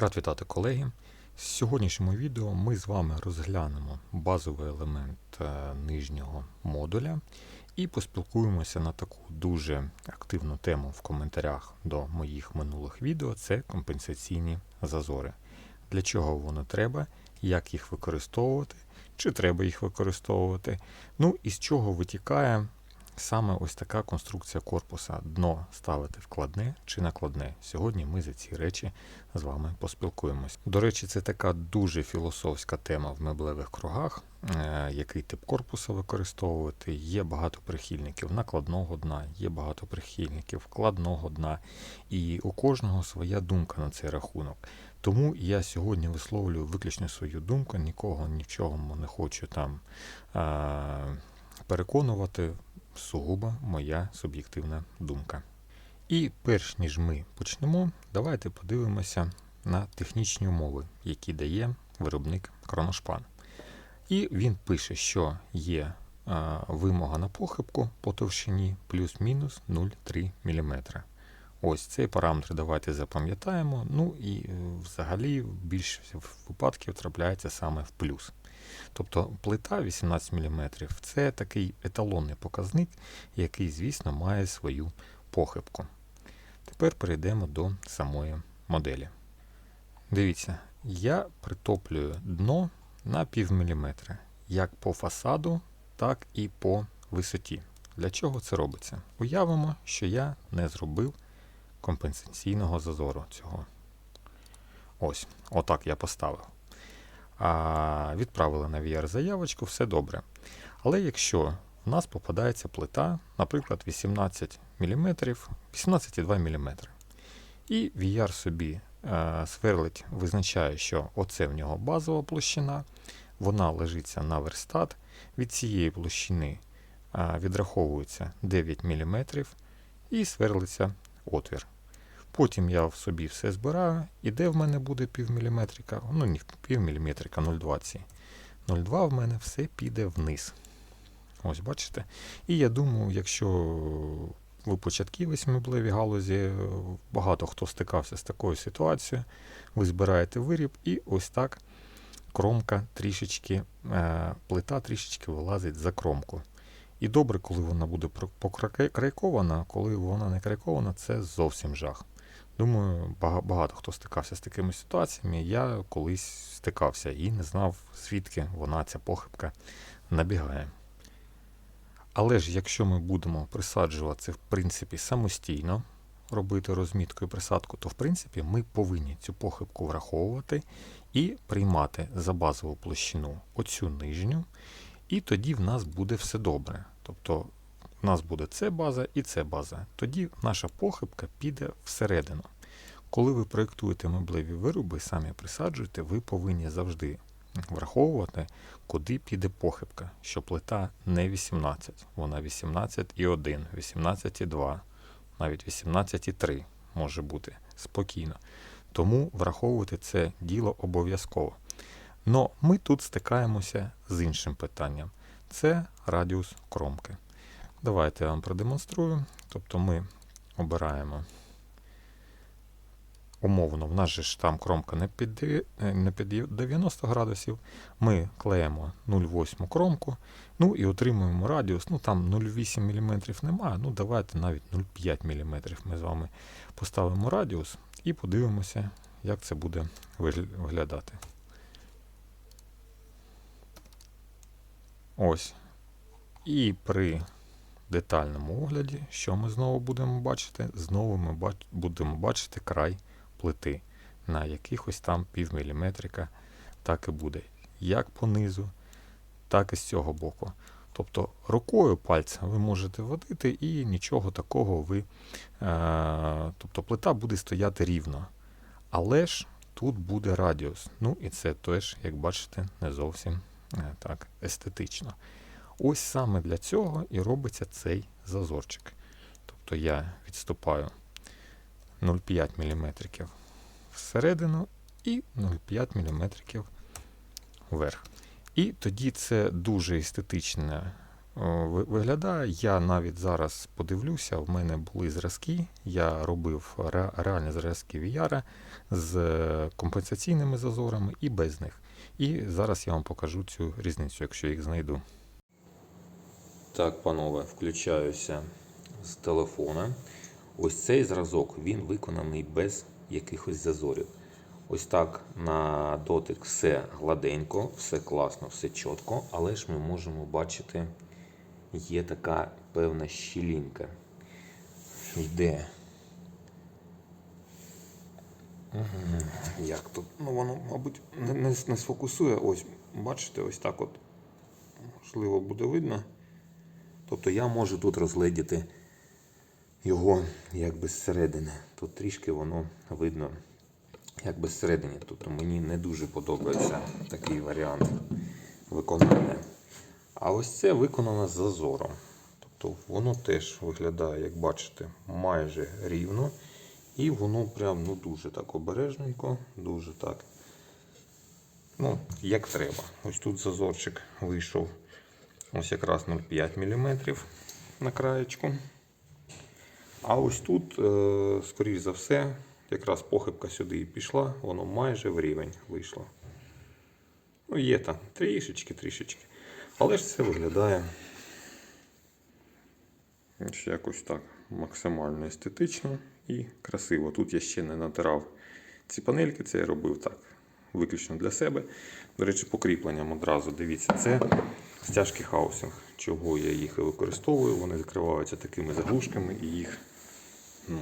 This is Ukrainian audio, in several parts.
Рад вітати колеги. В сьогоднішньому відео ми з вами розглянемо базовий елемент е, нижнього модуля і поспілкуємося на таку дуже активну тему в коментарях до моїх минулих відео це компенсаційні зазори. Для чого воно треба, як їх використовувати, чи треба їх використовувати, ну і з чого витікає саме ось така конструкція корпуса. Дно ставити вкладне чи накладне. Сьогодні ми за ці речі з вами поспілкуємось. До речі, це така дуже філософська тема в меблевих кругах, е, який тип корпуса використовувати. Є багато прихильників накладного дна, є багато прихильників вкладного дна, і у кожного своя думка на цей рахунок. Тому я сьогодні висловлюю виключно свою думку, нікого ні в чому не хочу там е- переконувати. Сугубо моя суб'єктивна думка. І перш ніж ми почнемо, давайте подивимося на технічні умови, які дає виробник Кроношпан. І він пише, що є а, вимога на похибку по товщині плюс-мінус 0,3 мм. Ось цей параметр давайте запам'ятаємо. Ну і е, взагалі в більшості випадків трапляється саме в плюс. Тобто плита 18 мм це такий еталонний показник, який, звісно, має свою похибку. Тепер перейдемо до самої моделі. Дивіться, я притоплюю дно на пів міліметра, як по фасаду, так і по висоті. Для чого це робиться? Уявимо, що я не зробив компенсаційного зазору цього. Ось, отак я поставив. Відправили на VR-заявочку, все добре. Але якщо в нас попадається плита, наприклад, 18 мм, 18,2 мм, і VR собі е, сверлить, визначає, що оце в нього базова площина, вона лежиться на верстат, від цієї площини е, відраховується 9 мм і сверлиться отвір. Потім я в собі все збираю, і де в мене буде пів міліметрика, ну ні, пів міліметрика 0,20. 0,2 в мене все піде вниз. Ось, бачите? І я думаю, якщо ви початківець в галузі, багато хто стикався з такою ситуацією, ви збираєте виріб, і ось так кромка трішечки, е, плита трішечки вилазить за кромку. І добре, коли вона буде покрайкована, коли вона не крайкована, це зовсім жах. Думаю, багато хто стикався з такими ситуаціями. Я колись стикався і не знав, звідки вона ця похибка набігає. Але ж якщо ми будемо присаджувати в принципі самостійно, робити розмітку і присадку, то в принципі ми повинні цю похибку враховувати і приймати за базову площину оцю нижню, і тоді в нас буде все добре. Тобто у нас буде це база і це база. Тоді наша похибка піде всередину. Коли ви проєктуєте меблеві вироби, самі присаджуєте, ви повинні завжди враховувати, куди піде похибка, що плита не 18, вона 18,1, 18,2, навіть 18,3 може бути спокійно. Тому враховувати це діло обов'язково. Но ми тут стикаємося з іншим питанням: це радіус кромки. Давайте я вам продемонструю. Тобто ми обираємо умовно, в нас же ж там кромка не під не під 90 градусів. Ми клеїмо 0,8 кромку, ну і отримуємо радіус. Ну там 0,8 мм немає. Ну давайте навіть 0,5 мм ми з вами поставимо радіус і подивимося, як це буде виглядати. Ось. І при детальному огляді, що ми знову будемо бачити? Знову ми бач... будемо бачити край плити на якихось там пів міліметрика, так і буде. Як по низу, так і з цього боку. Тобто рукою пальцем ви можете водити і нічого такого ви. Е, Тобто плита буде стояти рівно. Але ж тут буде радіус. Ну і це теж, як бачите, не зовсім е, так естетично. Ось саме для цього і робиться цей зазорчик. Тобто я відступаю 0,5 мм всередину і 0,5 мм вверх. І тоді це дуже естетичне ви- виглядає. Я навіть зараз подивлюся, в мене були зразки. Я робив реальні зразки VR з компенсаційними зазорами і без них. І зараз я вам покажу цю різницю, якщо їх знайду. Так, панове, включаюся з телефона. Ось цей зразок він виконаний без якихось зазорів. Ось так на дотик все гладенько, все класно, все чітко, але ж ми можемо бачити, є така певна щілінка. Йде. Як тут? Ну воно, мабуть, не, не, не сфокусує. Ось, бачите, ось так от. Можливо, буде видно. Тобто я можу тут розгледіти його якби зсередини. Тут трішки воно видно якби зсередині. Тобто мені не дуже подобається такий варіант виконання. А ось це виконано з зазором. Тобто воно теж виглядає, як бачите, майже рівно. І воно прям ну, дуже так обережненько, дуже так. Ну, як треба. Ось тут зазорчик вийшов ось якраз 0,5 мм на краєчку. А ось тут, е, скоріш за все, якраз похибка сюди і пішла, воно майже в рівень вийшло. Ну, є там трішечки, трішечки. Але ж це виглядає ось якось так максимально естетично і красиво. Тут я ще не натирав ці панельки, це я робив так, виключно для себе. До речі, покріпленням одразу дивіться, це стяжки хаусинг. Чого я їх і використовую, вони закриваються такими заглушками і їх ну,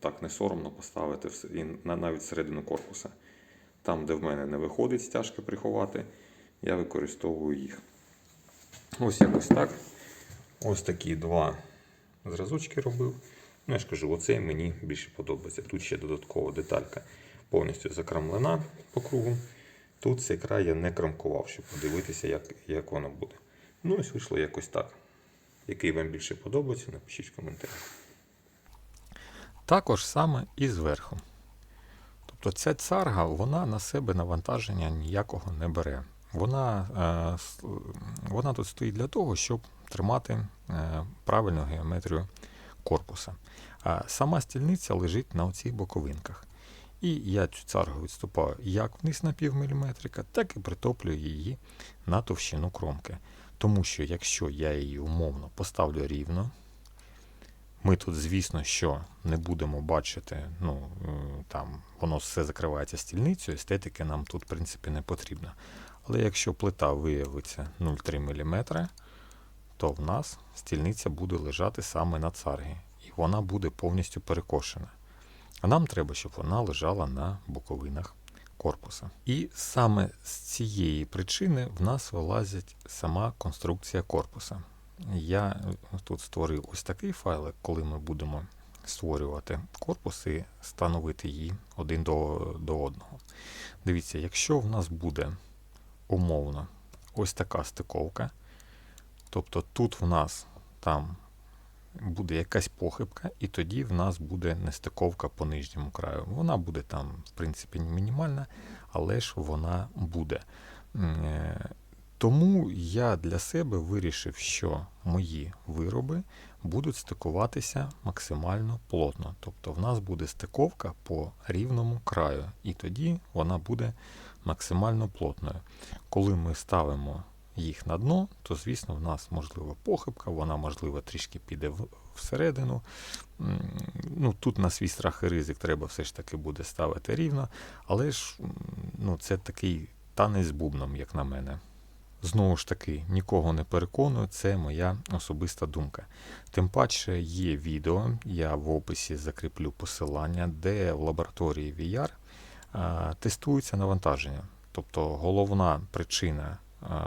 так не соромно поставити і навіть всередину корпуса. Там, де в мене не виходить стяжки приховати, я використовую їх. Ось якось так. Ось такі два зразочки робив. Ну, я ж кажу, оцей мені більше подобається. Тут ще додаткова деталька повністю закрамлена по кругу. Тут цей край я не крамкував, щоб подивитися, як, як воно буде. Ну, ось вийшло якось так. Який вам більше подобається, напишіть в коментарях. Також саме і зверху. Тобто ця царга вона на себе навантаження ніякого не бере. Вона, е, вона тут стоїть для того, щоб тримати е, правильну геометрію корпуса. А сама стільниця лежить на оцих боковинках. І я цю царгу відступаю як вниз на пів міліметрика, так і притоплюю її на товщину кромки. Тому що якщо я її умовно поставлю рівно, ми тут, звісно, що не будемо бачити, ну е, там воно все закривається стільницею, естетики нам тут, в принципі, не потрібно. Але якщо плита виявиться 0,3 мм, то в нас стільниця буде лежати саме на царгі, і вона буде повністю перекошена. А нам треба, щоб вона лежала на боковинах корпуса. І саме з цієї причини в нас вилазить сама конструкція корпуса. Я е, тут створив ось такий файлик, коли ми будемо створювати корпус і становити її один до, до одного. Дивіться, якщо в нас буде умовно ось така стиковка, тобто тут в нас там буде якась похибка, і тоді в нас буде нестиковка по нижньому краю. Вона буде там, в принципі, мінімальна, але ж вона буде. Е, Тому я для себе вирішив, що мої вироби будуть стикуватися максимально плотно. Тобто в нас буде стиковка по рівному краю, і тоді вона буде максимально плотною. Коли ми ставимо їх на дно, то звісно в нас можлива похибка, вона можливо трішки піде всередину. Ну, тут на свій страх і ризик треба все ж таки буде ставити рівно, але ж ну, це такий танець з бубном, як на мене. Знову ж таки, нікого не переконую, це моя особиста думка. Тим паче є відео, я в описі закріплю посилання, де в лабораторії VR а, тестується навантаження. Тобто головна причина,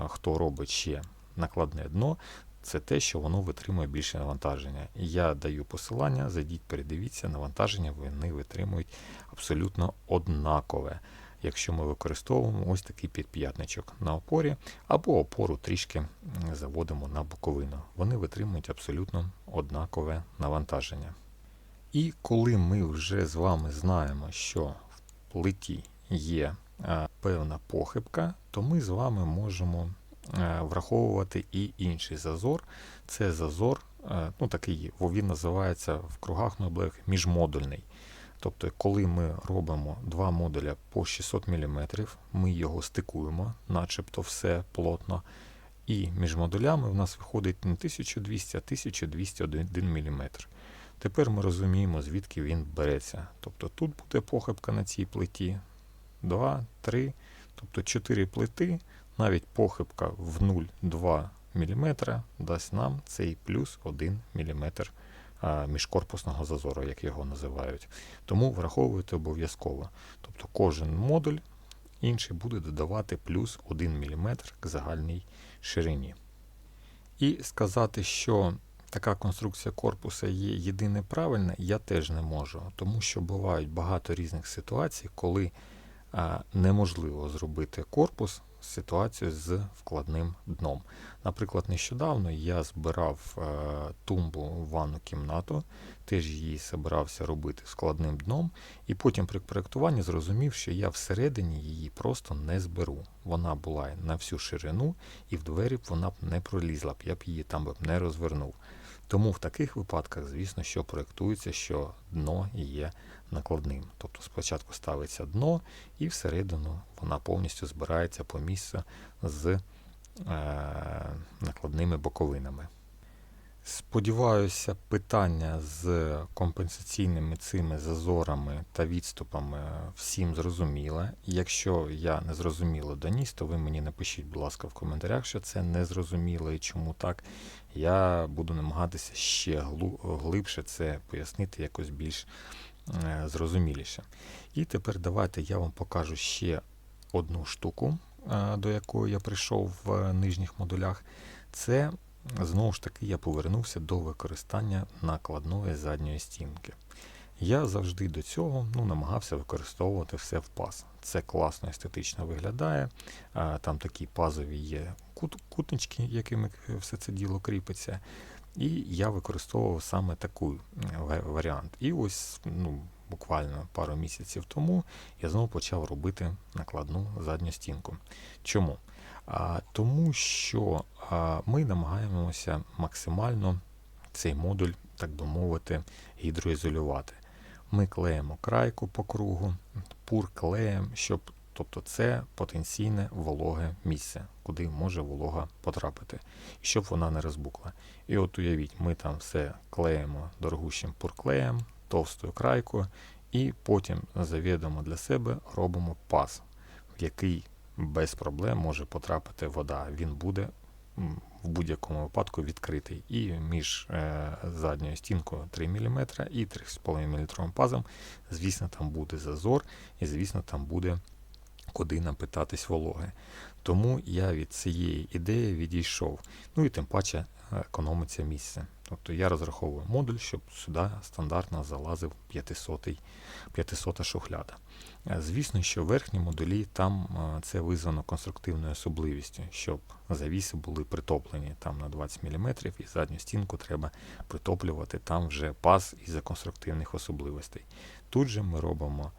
хто робить ще накладне дно, це те, що воно витримує більше навантаження. Я даю посилання, зайдіть, передивіться, навантаження вони витримують абсолютно однакове. Якщо ми використовуємо ось такий підп'ятничок на опорі, або опору трішки заводимо на боковину. Вони витримують абсолютно однакове навантаження. І коли ми вже з вами знаємо, що в плиті є певна похибка, то ми з вами можемо е, враховувати і інший зазор. Це зазор, е, ну такий він називається в кругах Нойблех міжмодульний. Тобто, коли ми робимо два модуля по 600 мм, ми його стикуємо, начебто все плотно. І між модулями в нас виходить не 1200, а 1201 мм. Тепер ми розуміємо, звідки він береться. Тобто тут буде похибка на цій плиті 2, 3, тобто 4 плити, навіть похибка в 0,2 мм дасть нам цей плюс 1 мм міжкорпусного зазору, як його називають. Тому враховуйте обов'язково. Тобто кожен модуль інший буде додавати плюс 1 мм к загальній ширині. І сказати, що така конструкція корпуса є єдине правильне, я теж не можу, тому що бувають багато різних ситуацій, коли неможливо зробити корпус ситуацію з вкладним дном. Наприклад, нещодавно я збирав е, тумбу в ванну кімнату, теж її збирався робити складним дном, і потім при проєктуванні зрозумів, що я всередині її просто не зберу. Вона була на всю ширину, і в двері б вона б не пролізла б, я б її там б не розвернув. Тому в таких випадках, звісно, що проєктується, що дно є накладним. Тобто спочатку ставиться дно, і всередину вона повністю збирається по місцю з е, накладними боковинами. Сподіваюся, питання з компенсаційними цими зазорами та відступами всім зрозуміле. Якщо я не зрозуміло доніс, то ви мені напишіть, будь ласка, в коментарях, що це не зрозуміло і чому так. Я буду намагатися ще глибше це пояснити якось більш е, зрозуміліше. І тепер давайте я вам покажу ще одну штуку, е, до якої я прийшов в нижніх модулях. Це Знову ж таки, я повернувся до використання накладної задньої стінки. Я завжди до цього ну, намагався використовувати все в паз. Це класно естетично виглядає. Там такі пазові є кут, кутнички, якими все це діло кріпиться. І я використовував саме такий варіант. І ось ну, буквально пару місяців тому я знову почав робити накладну задню стінку. Чому? А, Тому що ми намагаємося максимально цей модуль, так би мовити, гідроізолювати. Ми клеїмо крайку по кругу, пур клеєм, щоб тобто це потенційне вологе місце, куди може волога потрапити, щоб вона не розбукла. І от уявіть, ми там все клеїмо дорогущим пурклеєм, товстою крайкою, і потім завідомо для себе робимо паз, в який без проблем може потрапити вода. Він буде в будь-якому випадку відкритий. І між е, задньою стінкою 3 мм і 3,5 мм пазом, звісно, там буде зазор, і, звісно, там буде куди напитатись вологи. Тому я від цієї ідеї відійшов. Ну і тим паче економиться місце. Тобто я розраховую модуль, щоб сюди стандартно залазив 500 500 шухляда. Е, звісно, що верхні модулі там е, це визвано конструктивною особливістю, щоб завіси були притоплені там на 20 мм, і задню стінку треба притоплювати там вже паз із-за конструктивних особливостей. Тут же ми робимо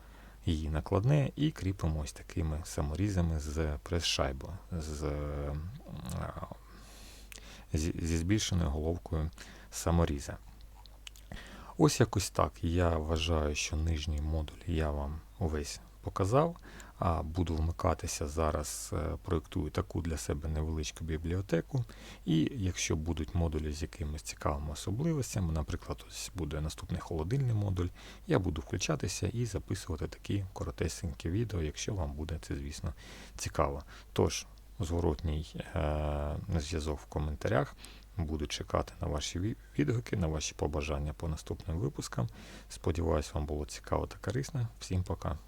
її накладне і кріпимо ось такими саморізами з прес-шайбу, з, е, зі збільшеною головкою саморіза. Ось якось так. Я вважаю, що нижній модуль я вам увесь показав. А буду вмикатися зараз, е, проєктую таку для себе невеличку бібліотеку. І якщо будуть модулі з якимись цікавими особливостями, наприклад, ось буде наступний холодильний модуль, я буду включатися і записувати такі коротесенькі відео, якщо вам буде це, звісно, цікаво. Тож, зворотній е зв'язок в коментарях. Буду чекати на ваші відгуки, на ваші побажання по наступним випускам. Сподіваюсь, вам було цікаво та корисно. Всім пока.